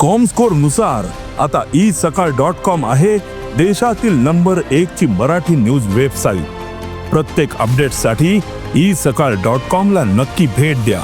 कॉमस्कोरनुसार आता E Sakal dot com आहे देशातील नंबर एक ची मराठी न्यूज वेबसाईट प्रत्येक अपडेटसाठी ई सकाळ डॉट कॉम ला नक्की भेट द्या.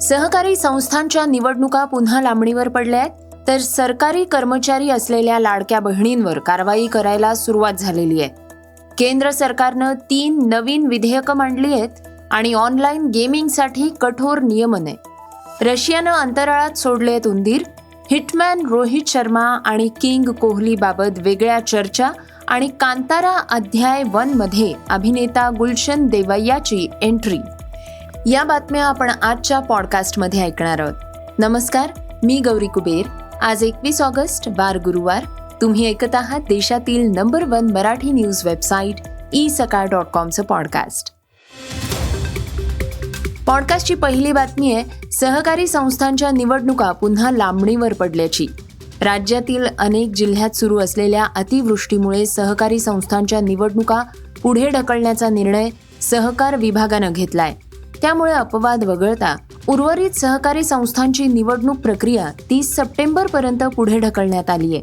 सहकारी संस्थांच्या निवडणुका पुन्हा लांबणीवर पडल्या आहेत. तर सरकारी कर्मचारी असलेल्या लाडक्या बहिणींवर कारवाई करायला सुरुवात झालेली आहे. केंद्र सरकारनं तीन नवीन विधेयकं मांडली आहेत आणि ऑनलाईन गेमिंगसाठी कठोर नियमन आहे. रशियानं अंतराळात सोडले आहेत उंदीर हिटमॅन रोहित शर्मा आणि किंग कोहलीबाबत वेगळ्या चर्चा आणि कांतारा अध्याय वनमध्ये अभिनेता गुलशन देवैयाची एंट्री. या बातम्या आपण आजच्या पॉडकास्टमध्ये ऐकणार आहोत. नमस्कार मी गौरी कुबेर. आज एकवीस ऑगस्ट बार गुरुवार. तुम्ही ऐकत आहात देशातील number one Marathi news website e Sakal dot कॉमचं podcast. पॉडकास्टची पहिली बातमी आहे सहकारी संस्थांच्या निवडणुका पुन्हा लांबणीवर पडल्याची. राज्यातील अनेक जिल्ह्यात सुरू असलेल्या अतिवृष्टीमुळे सहकारी संस्थांच्या निवडणुका पुढे ढकलण्याचा निर्णय सहकार विभागानं घेतलाय. त्यामुळे अपवाद वगळता उर्वरित सहकारी संस्थांची निवडणूक प्रक्रिया तीस सप्टेंबरपर्यंत पुढे ढकलण्यात आली आहे.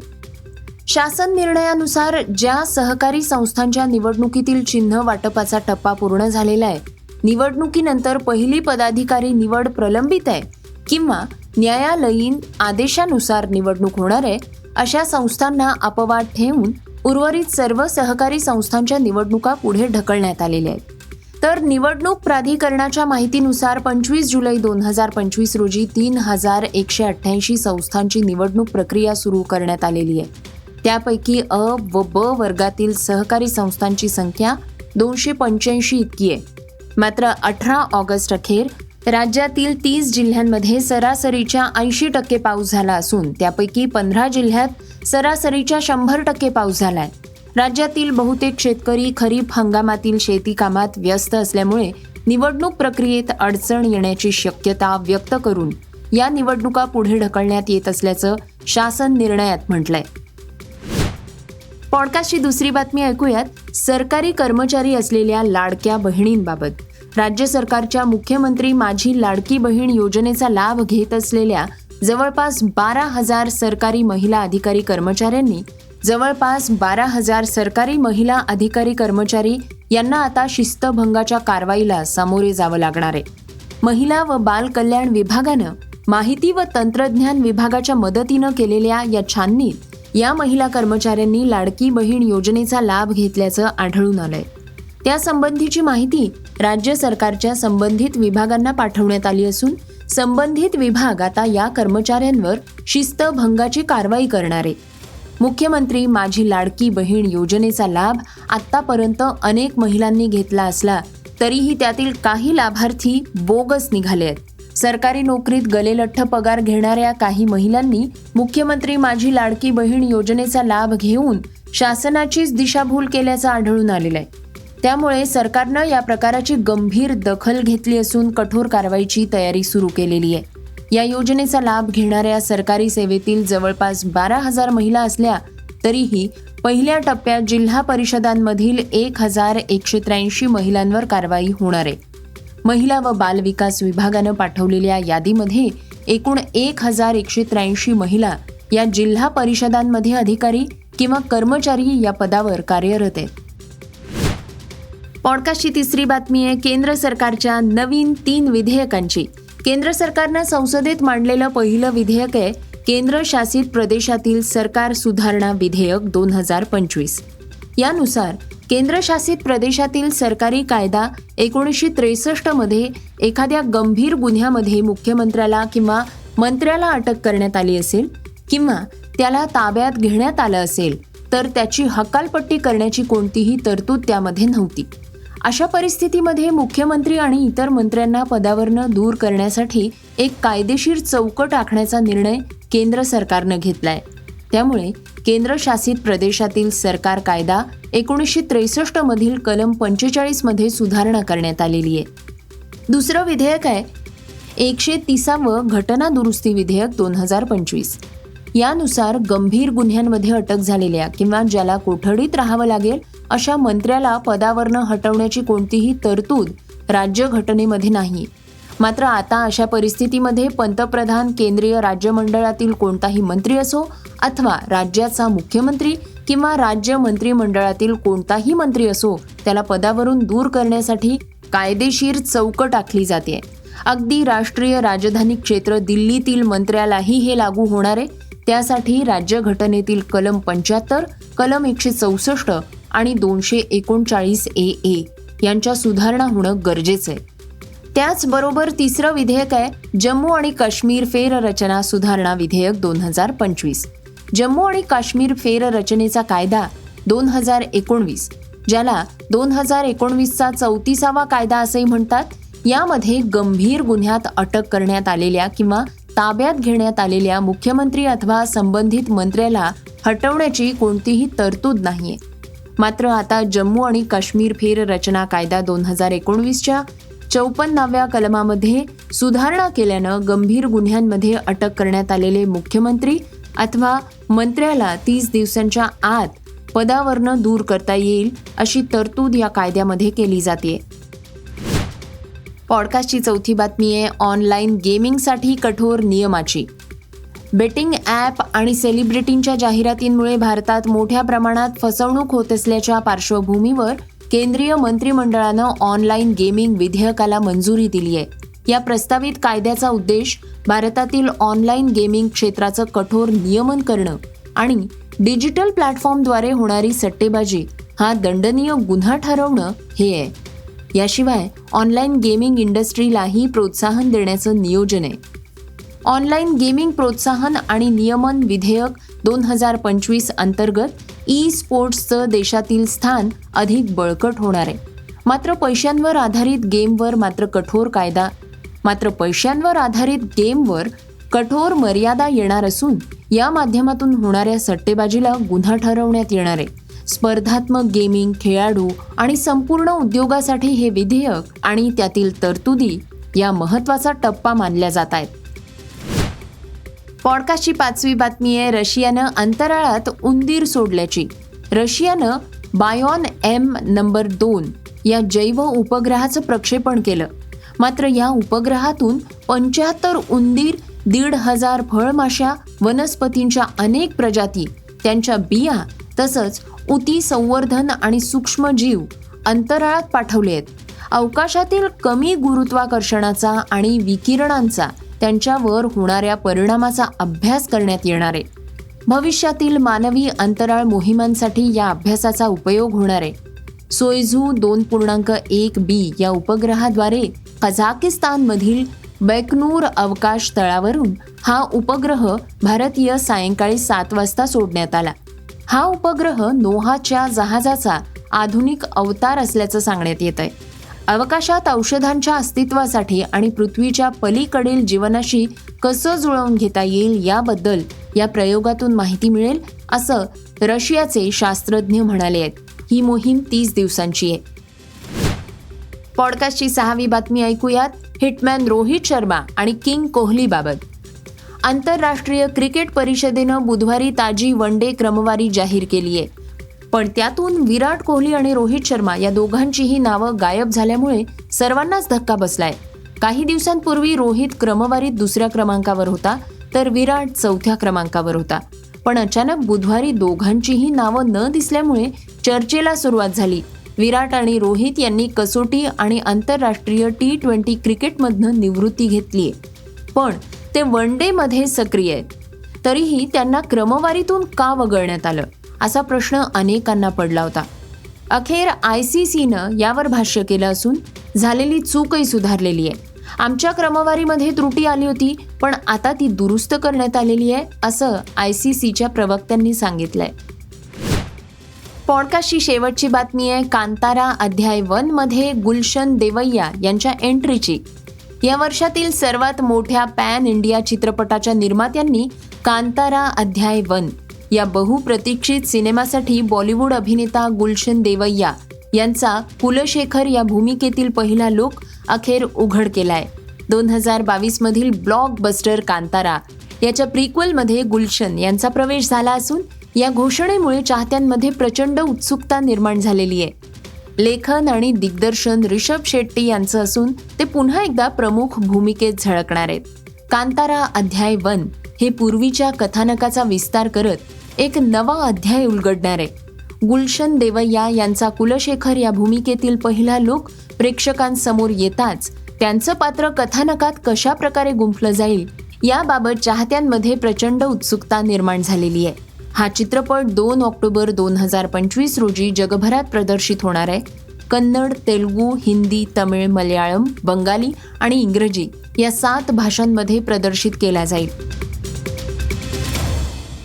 शासन निर्णयानुसार ज्या सहकारी संस्थांच्या निवडणुकीतील चिन्ह वाटपाचा टप्पा पूर्ण झालेला आहे निवडणुकीनंतर पहिली पदाधिकारी निवड प्रलंबित आहे किंवा न्यायालयीन आदेशानुसार निवडणूक होणार आहे अशा संस्थांना अपवाद ठेवून उर्वरित सर्व सहकारी संस्थांच्या निवडणुका पुढे ढकलण्यात आलेल्या आहेत. तर निवडणूक प्राधिकरणाच्या माहितीनुसार पंचवीस जुलै दोन हजार पंचवीस रोजी तीन हजार एकशे अठ्ठ्याऐंशी संस्थांची निवडणूक प्रक्रिया सुरू करण्यात आलेली आहे. त्यापैकी अ व ब वर्गातील सहकारी संस्थांची संख्या दोनशे पंच्याऐंशी इतकी आहे. मात्र अठरा ऑगस्ट अखेर राज्यातील तीस जिल्ह्यांमध्ये सरासरीच्या ऐंशी टक्के पाऊस झाला असून त्यापैकी पंधरा जिल्ह्यात सरासरीच्या शंभर टक्के पाऊस झाला आहे राज्यातील बहुतेक शेतकरी खरीप हंगामातील शेती कामात व्यस्त असल्यामुळे निवडणूक प्रक्रियेत अडचण येण्याची शक्यता व्यक्त करून या निवडणुका पुढे ढकलण्यात येत असल्याचं शासन निर्णयात म्हटलंय. पॉडकास्टची दुसरी बातमी ऐकूयात. सरकारी कर्मचारी असलेल्या लाडक्या बहिणींबाबत. राज्य सरकारच्या मुख्यमंत्री माझी लाडकी बहीण योजनेचा लाभ घेत असलेल्या जवळपास बारा हजार सरकारी महिला अधिकारी कर्मचाऱ्यांनी जवळपास बारा हजार सरकारी महिला अधिकारी कर्मचारी यांना आता शिस्तभंगाच्या कारवाईला सामोरे जावं लागणार आहे. महिला व बाल कल्याण विभागानं माहिती व तंत्रज्ञान विभागाच्या मदतीनं केलेल्या या छाननीत या महिला कर्मचाऱ्यांनी लाडकी बहीण योजनेचा लाभ घेतल्याचं आढळून आलंय. त्यासंबंधीची माहिती राज्य सरकारच्या संबंधित विभागांना पाठवण्यात आली असून संबंधित विभाग आता या कर्मचाऱ्यांवर शिस्तभंगाची कारवाई करणार आहे. मुख्यमंत्री माझी लाडकी बहीण योजनेचा लाभ आतापर्यंत अनेक महिलांनी घेतला असला तरीही त्यातील काही लाभार्थी बोगस निघाले आहेत. सरकारी नोकरीत गलेलठ्ठ पगार घेणाऱ्या काही महिलांनी मुख्यमंत्री माझी लाडकी बहीण योजनेचा लाभ घेऊन शासनाचीच दिशाभूल केल्याचं आढळून आलेलं आहे. त्यामुळे सरकारनं या प्रकाराची गंभीर दखल घेतली असून कठोर कारवाईची तयारी सुरू केलेली आहे. या योजनेचा लाभ घेणाऱ्या सरकारी सेवेतील जवळपास बारा हजार महिला असल्या तरीही पहिल्या टप्प्यात जिल्हा परिषदांमधील एक हजार एकशे त्र्याऐंशी महिलांवर कारवाई होणार आहे. महिला व बाल विकास विभागानं पाठवलेल्या यादीमध्ये एकूण एक हजार एकशे त्र्याऐंशी महिला या जिल्हा परिषदांमध्ये अधिकारी किंवा कर्मचारी या पदावर कार्यरत आहेत. पॉडकास्टची तिसरी बातमी आहे केंद्र सरकारच्या नवीन तीन विधेयकांची. केंद्र सरकारनं संसदेत मांडलेलं पहिलं विधेयक आहे केंद्र शासित प्रदेशातील सरकार सुधारणा विधेयक दोन हजार पंचवीस. यानुसार केंद्रशासित प्रदेशातील सरकारी कायदा एकोणीसशे त्रेसष्टमध्ये एखाद्या गंभीर गुन्ह्यामध्ये मुख्यमंत्र्याला किंवा मंत्र्याला अटक करण्यात आली असेल किंवा त्याला ताब्यात घेण्यात आलं असेल तर त्याची हकालपट्टी करण्याची कोणतीही तरतूद त्यामध्ये नव्हती. अशा परिस्थितीमध्ये मुख्यमंत्री आणि इतर मंत्र्यांना पदावरनं दूर करण्यासाठी एक कायदेशीर चौकट आखण्याचा निर्णय केंद्र सरकारनं घेतलाय. त्यामुळे केंद्रशासित प्रदेशातील सरकार कायदा एकोणीसशे त्रेसष्ट मधील कलम पंचेचाळीसमध्ये सुधारणा करण्यात आलेली आहे. दुसरं विधेयक आहे एकशे तिसावं घटना दुरुस्ती विधेयक दोन हजार पंचवीस. यानुसार गंभीर गुन्ह्यांमध्ये अटक झालेल्या किंवा ज्याला कोठडीत राहावं लागेल अशा मंत्र्याला पदावरनं हटवण्याची कोणतीही तरतूद राज्यघटनेमध्ये नाही. मात्र आता अशा परिस्थितीमध्ये पंतप्रधान केंद्रीय राज्यमंडळातील कोणताही मंत्री असो अथवा राज्याचा मुख्यमंत्री किंवा राज्य मंत्रिमंडळातील कोणताही मंत्री असो त्याला पदावरून दूर करण्यासाठी कायदेशीर चौकट आखली जाते. अगदी राष्ट्रीय राजधानी क्षेत्र दिल्लीतील मंत्र्यालाही हे लागू होणार आहे. त्यासाठी राज्यघटनेतील कलम पंच्याहत्तर कलम एकशे चौसष्ट आणि दोनशे एकोणचाळीस ए ए यांच्या सुधारणा होणं गरजेचं आहे. त्याचबरोबर तिसरं विधेयक आहे जम्मू आणि काश्मीर फेररचना सुधारणा विधेयक दोन हजार पंचवीस. जम्मू आणि काश्मीर फेररचनेचा कायदा दोन हजार एकोणवीस ज्याला दोन हजार एकोणवीसचा चौतीसावा कायदा असंही म्हणतात यामध्ये गंभीर गुन्ह्यात अटक करण्यात आलेल्या किंवा ताब्यात घेण्यात आलेल्या मुख्यमंत्री अथवा संबंधित मंत्र्याला हटवण्याची कोणतीही तरतूद नाहीये. मात्र आता जम्मू आणि काश्मीर फेररचना कायदा दोन हजार एकोणवीसच्या चौपन्नाव्या कलमामध्ये सुधारणा केल्यानं गंभीर गुन्ह्यांमध्ये अटक करण्यात आलेले मुख्यमंत्री अथवा मंत्र्याला तीस दिवसांच्या आत पदावरनं दूर करता येईल अशी तरतूद या कायद्यामध्ये केली जाते. पॉडकास्टची चौथी बातमी आहे ऑनलाईन गेमिंगसाठी कठोर नियमाची. बेटिंग ॲप आणि सेलिब्रिटींच्या जाहिरातींमुळे भारतात मोठ्या प्रमाणात फसवणूक होत असल्याच्या पार्श्वभूमीवर केंद्रीय मंत्रिमंडळानं ऑनलाईन गेमिंग विधेयकाला मंजुरी दिली आहे. या प्रस्तावित कायद्याचा उद्देश भारतातील ऑनलाईन गेमिंग क्षेत्राचं कठोर नियमन करणं आणि डिजिटल प्लॅटफॉर्मद्वारे होणारी सट्टेबाजी हा दंडनीय गुन्हा ठरवणं हे आहे. याशिवाय ऑनलाईन गेमिंग इंडस्ट्रीलाही प्रोत्साहन देण्याचं नियोजन आहे. ऑनलाईन गेमिंग प्रोत्साहन आणि नियमन विधेयक दोन हजार पंचवीस अंतर्गत ई स्पोर्ट्सचं देशातील स्थान अधिक बळकट होणार आहे. मात्र पैशांवर आधारित गेमवर मात्र कठोर कायदा मात्र पैशांवर आधारित गेमवर कठोर मर्यादा येणार असून या माध्यमातून होणाऱ्या सट्टेबाजीला गुन्हा ठरवण्यात येणार आहे. स्पर्धात्मक गेमिंग खेळाडू आणि संपूर्ण उद्योगासाठी हे विधेयक आणि त्यातील तरतुदी या महत्त्वाचा टप्पा मानल्या जात आहेत. पॉडकास्टची पाचवी बातमी आहे रशियानं अंतराळात उंदीर सोडल्याची. रशियानं बायॉन एम नंबर दोन या जैव उपग्रहाचं प्रक्षेपण केलं. मात्र या उपग्रहातून पंच्याहत्तर उंदीर दीड हजार फळमाशा वनस्पतींच्या अनेक प्रजाती त्यांच्या बिया तसंच उती संवर्धन आणि सूक्ष्मजीव अंतराळात पाठवले आहेत. अवकाशातील कमी गुरुत्वाकर्षणाचा आणि विकिरणांचा त्यांच्यावर होणाऱ्या परिणामाचा अभ्यास करण्यात येणार आहे. भविष्यातील मानवी अंतराळ मोहिमांसाठी या अभ्यासाचा उपयोग होणार आहे. सोयझू दोन पूर्णांक एक बी या उपग्रहाद्वारे कझाकिस्तानमधील बैकनूर अवकाश तळावरून हा उपग्रह भारतीय सायंकाळी सात वाजता सोडण्यात आला. हा उपग्रह नोहाच्या जहाजाचा आधुनिक अवतार असल्याचं सांगण्यात येत आहे अवकाशात औषधांच्या अस्तित्वासाठी आणि पृथ्वीच्या पलीकडील जीवनाशी कसं जुळवून घेता येईल याबद्दल या प्रयोगातून माहिती मिळेल असं रशियाचे शास्त्रज्ञ म्हणाले आहेत. ही मोहीम तीस दिवसांची आहे. पॉडकास्टची सहावी बातमी ऐकूयात. हिटमॅन रोहित शर्मा आणि किंग कोहलीबाबत. आंतरराष्ट्रीय क्रिकेट परिषदेनं बुधवारी ताजी वन डे क्रमवारी जाहीर केली आहे पण त्यातून विराट कोहली आणि रोहित शर्मा या दोघांचीही नावं गायब झाल्यामुळे सर्वांनाच धक्का बसलाय. काही दिवसांपूर्वी रोहित क्रमवारीत दुसऱ्या क्रमांकावर होता तर विराट चौथ्या क्रमांकावर होता. पण अचानक बुधवारी दोघांचीही नावं न दिसल्यामुळे चर्चेला सुरुवात झाली. विराट आणि रोहित यांनी कसोटी आणि आंतरराष्ट्रीय टी ट्वेंटी क्रिकेटमधनं निवृत्ती घेतलीय. पण ते वन डेमध्ये सक्रिय आहेत. तरीही त्यांना क्रमवारीतून का वगळण्यात आलं? असा प्रश्न अनेकांना पडला होता. अखेर आय सी सीनं यावर भाष्य केलं असून झालेली चूकही सुधारलेली आहे. आमच्या क्रमवारीमध्ये त्रुटी आली होती पण आता ती दुरुस्त करण्यात आलेली आहे असं आय सी सीच्या प्रवक्त्यांनी सांगितलंय. पॉडकास्टची शेवटची बातमी आहे कांतारा अध्याय वनमध्ये गुलशन देवैया यांच्या एंट्रीची. या वर्षातील सर्वात मोठ्या पॅन इंडिया चित्रपटाच्या निर्मात्यांनी कांतारा अध्याय वन या बहुप्रतीक्षित सिनेमासाठी बॉलिवूड अभिनेता गुलशन देवैया यांचा कुलशेखर या भूमिकेतील पहिला लुक अखेर उघड केलाय. दोन हजार बावीस मधील ब्लॉकबस्टर कांतारा याच्या प्रिक्वलमध्ये गुलशन यांचा प्रवेश झाला असून या घोषणेमुळे चाहत्यांमध्ये प्रचंड उत्सुकता निर्माण झालेली आहे. लेखन आणि दिग्दर्शन रिषभ शेट्टी यांचं असून ते पुन्हा एकदा प्रमुख भूमिकेत झळकणार आहेत. कांतारा अध्याय वन हे पूर्वीच्या कथानकाचा विस्तार करत एक नवा अध्याय उलगडणार आहे. गुलशन देवय्या यांचा कुलशेखर या भूमिकेतील पहिला लुक प्रेक्षकांसमोर येताच त्यांचं पात्र कथानकात कशा प्रकारे गुंफलं जाईल याबाबत चाहत्यांमध्ये प्रचंड उत्सुकता निर्माण झालेली आहे. हा चित्रपट दोन ऑक्टोबर दोन हजार पंचवीस रोजी जगभरात प्रदर्शित होणार आहे. कन्नड तेलुगू हिंदी तमिळ मल्याळम बंगाली आणि इंग्रजी या सात भाषांमध्ये प्रदर्शित केला जाईल.